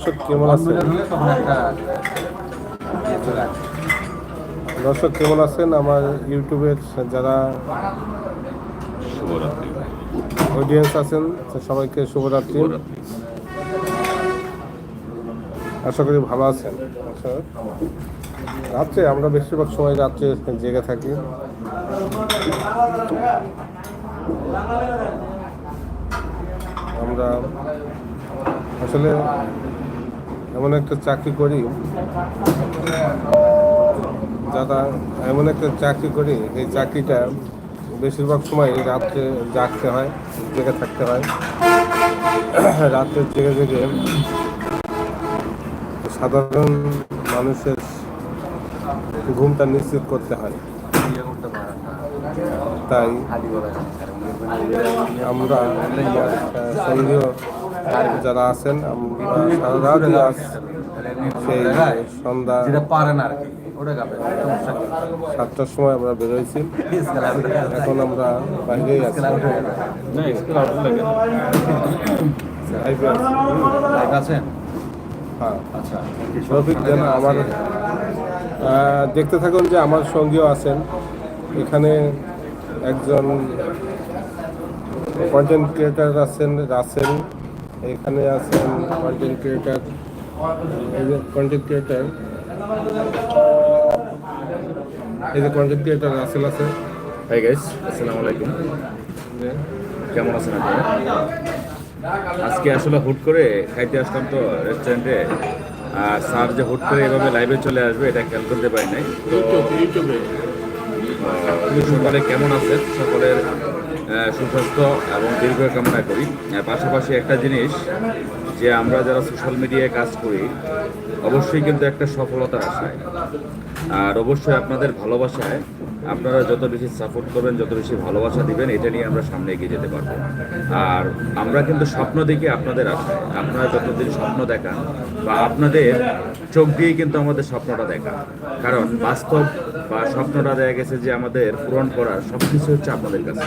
দর্শক, কেমন আছেন? দর্শক, কেমন আছেন? আমার ইউটিউবের যারা অডিয়েন্স আছেন, সবাইকে শুভরাত্রি। আশা করি ভালো আছেন। রাত্রে, আমরা বেশিরভাগ সময় রাত্রে জেগে থাকি। আমরা আসলে এমন একটা চাকরি করি যারা এমন একটা চাকরি করি এই চাকরিটা বেশিরভাগ সময় রাত্রে জাগতে হয় জেগে থাকতে হয়। রাত্রে জেগে জেগে সাধারণ মানুষের ঘুমটা নিশ্চিত করতে হয়। তাই আমরা আমার, সঙ্গীয় যারা আছেন সারা রাত আজ সেই সন্ধ্যা যেটা আর কি? সাতটার সময় আমরা বেরোইছি। এখন আমরা বাইরেই আছি। হ্যাঁ। আচ্ছা। আমার দেখতে থাকুন যে আমার সঙ্গীও আছেন। এখানে একজন কন্টেন্ট ক্রিয়েটার আছেন রাসেল। এখানে আছেন কন্টেন্ট ক্রিয়েটার কন্টেন্ট ক্রিয়েটার এই যে কন্টেন্ট ক্রিয়েটার রাসেল আছে। হাই গাইস আসসালামু আলাইকুম। কেমন আছেন আপনারা? আজকে আসলে হুট করে খাইতে আসলাম তো রেস্টুরেন্টে আর স্যার যে হুট করে এভাবে লাইভে চলে আসবে এটা খেয়াল করতে পারি নাই। তো সকলে কেমন আছেন? সকলের সুস্বাস্থ্য এবং দীর্ঘ কামনা করি পাশাপাশি একটা জিনিস যে আমরা যারা সোশ্যাল মিডিয়ায় কাজ করি, অবশ্যই কিন্তু একটা সফলতার আশায়। আর অবশ্যই আপনাদের ভালোবাসায় আপনারা যত বেশি সাপোর্ট করবেন, যত বেশি ভালোবাসা দিবেন, এটা নিয়ে আমরা সামনে এগিয়ে যেতে পারব। আর আমরা কিন্তু স্বপ্ন দেখি আপনাদের আশায়। আপনারা যতদিন স্বপ্ন দেখান বা আপনাদের চোখ দিয়ে কিন্তু আমাদের স্বপ্নটা দেখা কারণ বাস্তব বা স্বপ্নটা দেখা গেছে যে আমাদের পূরণ করার সব কিছু হচ্ছে আপনাদের কাছে।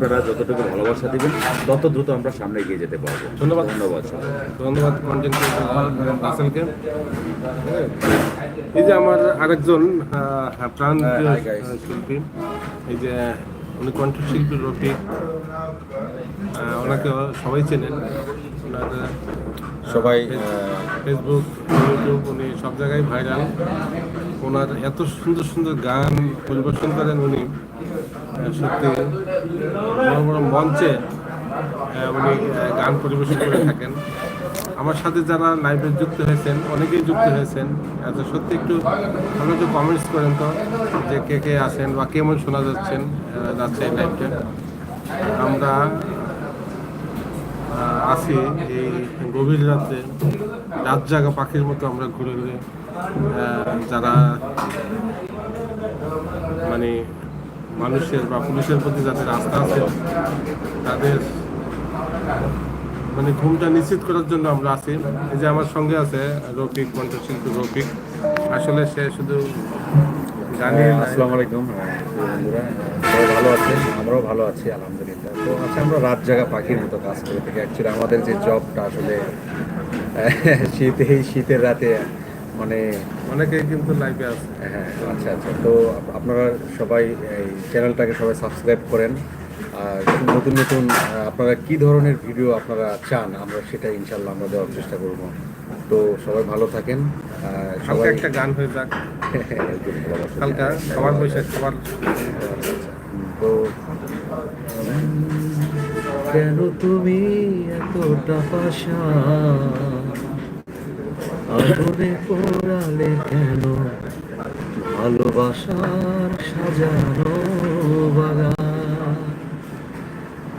আপনারা যতটুকু ভালোবাসা দিবেন তত দ্রুত আমরা সামনে এগিয়ে যেতে পারব। ধন্যবাদ। ধন্যবাদ ধন্যবাদ কন্টেন্ট রাসেলকে এই যে আমার আরেকজন আহ, প্রাণ guys. শিল্পী। এই যে উনি কণ্ঠশিল্পী রফিক। ওনাকে সবাই চেনেন। ওনার সবাই ফেসবুক ইউটিউব উনি সব জায়গায় ভাইরাল ওনার এত সুন্দর সুন্দর গান পরিবেশন করেন উনি। সত্যি। বড় বড় মঞ্চে উনি গান পরিবেশন করে থাকেন। আমার সাথে যারা লাইভে যুক্ত হয়েছেন, অনেকেই যুক্ত হয়েছেন আচ্ছা সত্যি একটু ভালো একটু কমেন্টস করেন তো, যে কে কে আছেন বা কেমন শোনা যাচ্ছেন যাচ্ছে এই লাইভটা আমরা আছি এই গভীর রাতে, রাত জাগা পাখির মতো আমরা ঘুরে ঘুরে যারা মানে মানুষের বা পুলিশের প্রতি যাদের আস্থা আছে তাদের মানে ঘুমটা নিশ্চিত করার জন্য আমরা আছি। এই যে আমার সঙ্গে আছে রফিক কণ্ঠশিল্পী রফিক। আসলে সে শুধু গানে আসসালামু আলাইকুম। বন্ধুরা সবাই ভালো আছেন? আমরাও ভালো আছি আলহামদুলিল্লাহ। তো আচ্ছা আমরা রাত জাগা পাখির মতো কাজ করে থাকি। অ্যাকচুয়ালি আমাদের যে জবটা আসলে আহ, শীত এই শীতের রাতে মানে অনেকেই কিন্তু লাইভে আছে। হ্যাঁ আচ্ছা আচ্ছা। তো আপনারা সবাই এই চ্যানেলটাকে সবাই সাবস্ক্রাইব করেন। আর নতুন নতুন আপনারা কি ধরনের ভিডিও আপনারা চান আমরা সেটা ইনশাল্লাহ আমরা দেওয়ার চেষ্টা করব। তো সবাই ভালো থাকেন। সবাই একটা গান হয়ে যাক। হালকা খাবার পয়সা খাবার তো কেন তুমি এতটা পাশা? আগুনে পোড়ালে কেন ভালোবাসার সাজানো বাগান?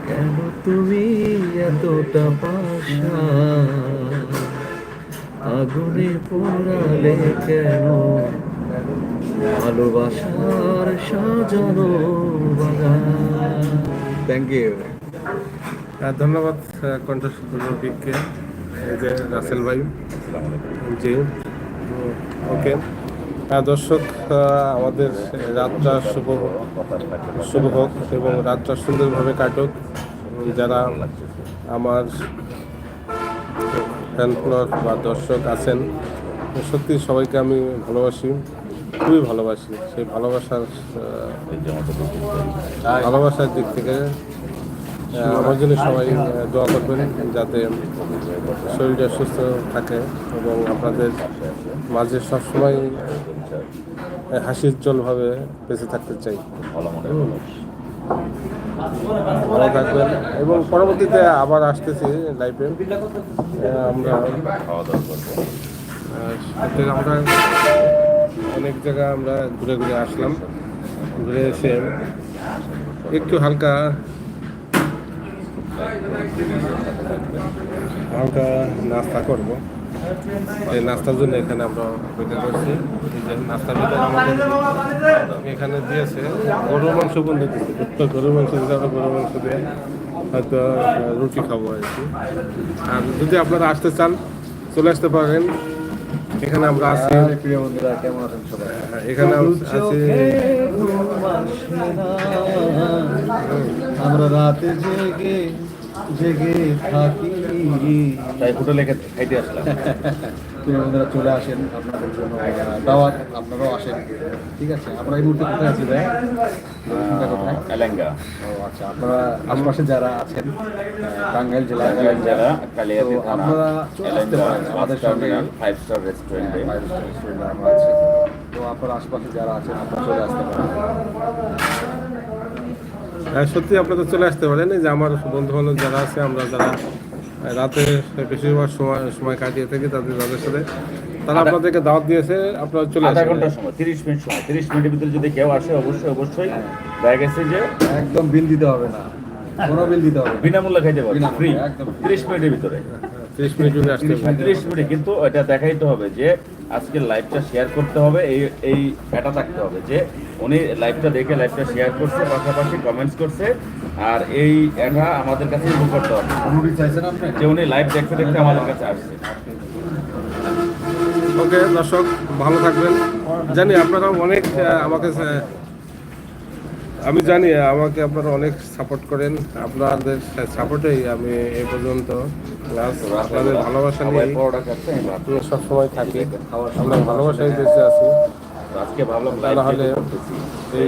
কেন তুমি এতটা পাশা আগুনে পোড়ালে কেন ভালোবাসার সাজানো বাগান? থ্যাংক ইউ ধন্যবাদ রফিককে রাসেল ভাই, জি। ওকে। হ্যাঁ দর্শক আমাদের রাতটা শুভ শুভ হোক এবং রাতটা সুন্দরভাবে কাটুক। যারা আমার ফ্যান ফলোয়ার বা দর্শক আছেন, সত্যি সবাইকে আমি ভালোবাসি, খুবই ভালোবাসি। সেই ভালোবাসার ভালোবাসার দিক থেকে আমার জন্য সবাই দোয়া করবেন যাতে শরীরটা সুস্থ থাকে এবং আপনাদের মাঝে সবসময় আহ, হাসি উজ্জ্বলভাবে বেঁচে থাকতে চাই। ভালো থাকবেন এবং পরবর্তীতে আবার আসতেছি লাইফে আমরা খাওয়া আমরা অনেক জায়গা আমরা ঘুরে ঘুরে আসলাম। ঘুরে এসে একটু হালকা হালকা নাস্তা করব। এই নাস্তার জন্য এখানে আমরা অপেক্ষা করছি। নাস্তার ভিতরে এখানে দিয়েছে গরুর মাংস বন্ধু দিচ্ছে তো গরুর মাংস আমরা গরুর মাংস দিয়ে হয়তো রুটি খাব আর কি। আর যদি আপনারা আসতে চান, চলে আসতে পারেন। এখানে আমরা আছি। প্রিয় এখানে আছি। আমরা রাতে জেগে জেগে থাকি। তাই হোটেলে খাইতে আসলাম। প্রিয় বন্ধুরা চলে আসেন। আপনাদের জন্য দাওয়াত আপনারাও আসেন। ঠিক আছে আমরা এই মুহূর্তে কোথায় আছি ভাই? কোথায়? ও আচ্ছা আপনারা আশপাশে যারা আছেন টাঙ্গাইল জেলা জেলা কালিয়াতি আপনারা চলে আসতে এলেঙ্গা পারেন। আমাদের সঙ্গে ফাইভ স্টার রেস্টুরেন্টে আমরা আছি। তো আপনার আশপাশে যারা আছেন আপনারা চলে আসতে পারেন। সত্যি আপনারা চলে আসতে পারেন। যে আমার বন্ধু বান্ধব যারা আছে আমরা যারা রাতে বেশিরভাগ সময় সময় কাটিয়ে থাকি তাদের তাদের সাথে। তারা আপনাদেরকে দাওয়াত দিয়েছে আপনারা চলে আসেন ঘণ্টার সময় তিরিশ মিনিট সময় তিরিশ মিনিটের ভিতরে যদি কেউ আসে অবশ্যই অবশ্যই। দেখা গেছে যে একদম বিল দিতে হবে না। কোনো বিল দিতে হবে বিনামূল্যে খাইতে পারবে ফ্রি একদম তিরিশ মিনিটের ভিতরে। তিরিশ মিনিট যদি আসতে পারেন তিরিশ মিনিট কিন্তু এটা দেখাইতে হবে যে আজকে লাইভটা শেয়ার করতে হবে এই এই এটা থাকতে হবে যে উনি লাইভটা দেখে লাইভটা শেয়ার করছে পাশাপাশি কমেন্টস করছে আর এই এটা আমাদের কাছে ইমো করতে হবে। অনুমতি চাইছেন আপনি? যে উনি লাইভ দেখতে দেখতে আমাদের কাছে আসছে। ওকে দর্শক ভালো থাকবেন। জানি আপনারা অনেক আহ, আমাকে আমি জানি আমাকে আপনারা অনেক সাপোর্ট করেন। আপনাদের সাপোর্টেই আমি এই পর্যন্ত আপনাদের ভালোবাসা নিয়ে সবসময় থাকি। আমরা ভালোবাসায় বেঁচে আছি। আজকে ভাবলাম তা লাইভ নাহলে এই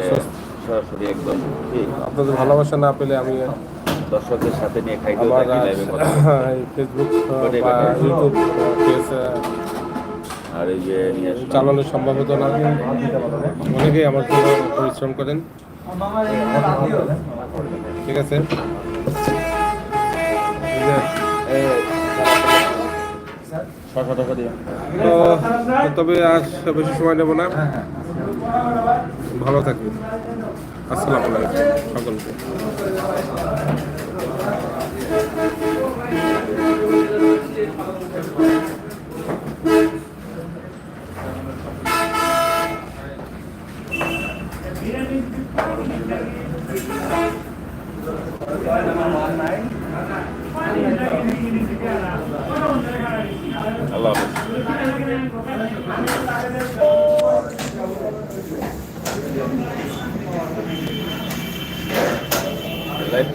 সরাসরি একদম আপনাদের ভালোবাসা না পেলে আমি দর্শকদের সাথে নিয়ে আমার এই ফেসবুক বা ইউটিউব পেজ আর এই যে চালানো সম্ভব হতো না। অনেকেই আমার জন্য পরিশ্রম করেন। ঠিক আছে। তবে আজ বেশি সময় নেব না। ভালো থাকবে আসসালামু আলাইকুম সকলকে। আল্লাহ হাফেজ লাইভ